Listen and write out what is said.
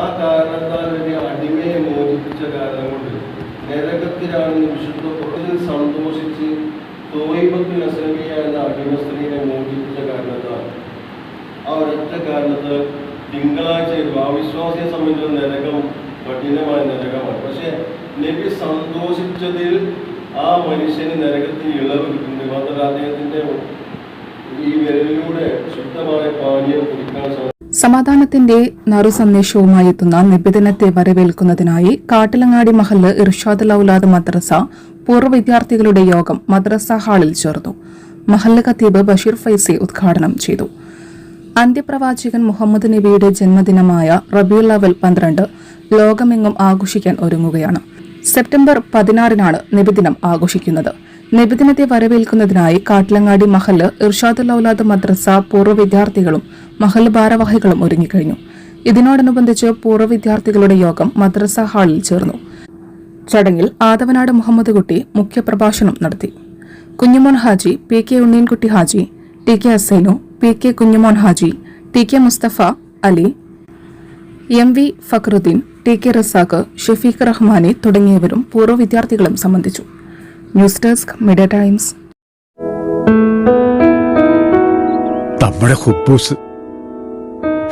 ആ കാരണത്താൽ ഒരു അടിമയെ മോചിപ്പിച്ച കാരണം കൊണ്ട് നരകത്തിലാണെന്ന് വിശുദ്ധ ഖുർആനിൽ സന്തോഷിച്ച് തോയിബത്ത് നസമിയ എന്ന അടിമ സ്ത്രീയെ മോചിപ്പിച്ച കാരണത്താൽ. ആ ഒരൊറ്റ കാരണത്ത് തിങ്കളാഴ്ച ആ വിശ്വാസിയെ സംബന്ധിച്ച നരകം കഠിനമായ നരകമാണ്. പക്ഷെ നബി സന്തോഷിച്ചതിൽ ആ മനുഷ്യന് നരകത്തിന് ഇളവ് കിട്ടുന്നുണ്ട്. മാത്രമല്ല അദ്ദേഹത്തിന്റെ ഈ വിരലിലൂടെ ശുദ്ധമായ പാനീയം കുടിക്കാൻ സാധിക്കും. സമാധാനത്തിന്റെ നറുസന്ദേശവുമായി എത്തുന്ന നിബിദിനത്തെ വരവേൽക്കുന്നതിനായി കാട്ടിലങ്ങാടി മഹല്ല് ഇർഷാദ് ലൌലാദ് മദ്രസ പൂർവ വിദ്യാർത്ഥികളുടെ യോഗം മദ്രസ ഹാളിൽ ചേർന്നു. മഹല്ല് ഖത്തീബ് ബഷീർ ഫൈസി ഉദ്ഘാടനം ചെയ്തു. അന്ത്യപ്രവാചകൻ മുഹമ്മദ് നബിയുടെ ജന്മദിനമായ റബിയുൽ അവൽ പന്ത്രണ്ട് ലോകമെങ്ങും ആഘോഷിക്കാൻ ഒരുങ്ങുകയാണ്. സെപ്റ്റംബർ പതിനാറിനാണ് നിബിദിനം ആഘോഷിക്കുന്നത്. നിബിദിനത്തെ വരവേൽക്കുന്നതിനായി കാട്ടിലങ്ങാടി മഹല്ല് ഇർഷാദുൽ ഔലാദ് മദ്രസ പൂർവ വിദ്യാർത്ഥികളും മഹല്ല് ഭാരവാഹികളും ഒരുങ്ങിക്കഴിഞ്ഞു. ഇതിനോടനുബന്ധിച്ച് പൂർവ വിദ്യാർത്ഥികളുടെ യോഗം മദ്രസ ഹാളിൽ ചേർന്നു. ചടങ്ങിൽ ആദവനാട് മുഹമ്മദ് കുട്ടി മുഖ്യപ്രഭാഷണം നടത്തി. Kunjumon Haji P K Unneenkutty Haji T K Asainu P K Kunjumon Haji T K Musthafa Ali M V Fakruddeen T K Razak Shafeeq Rahmani തുടങ്ങിയവരും പൂർവ വിദ്യാർത്ഥികളും സംബന്ധിച്ചു. News desk media times. നമ്മുടെ കുബൂസ്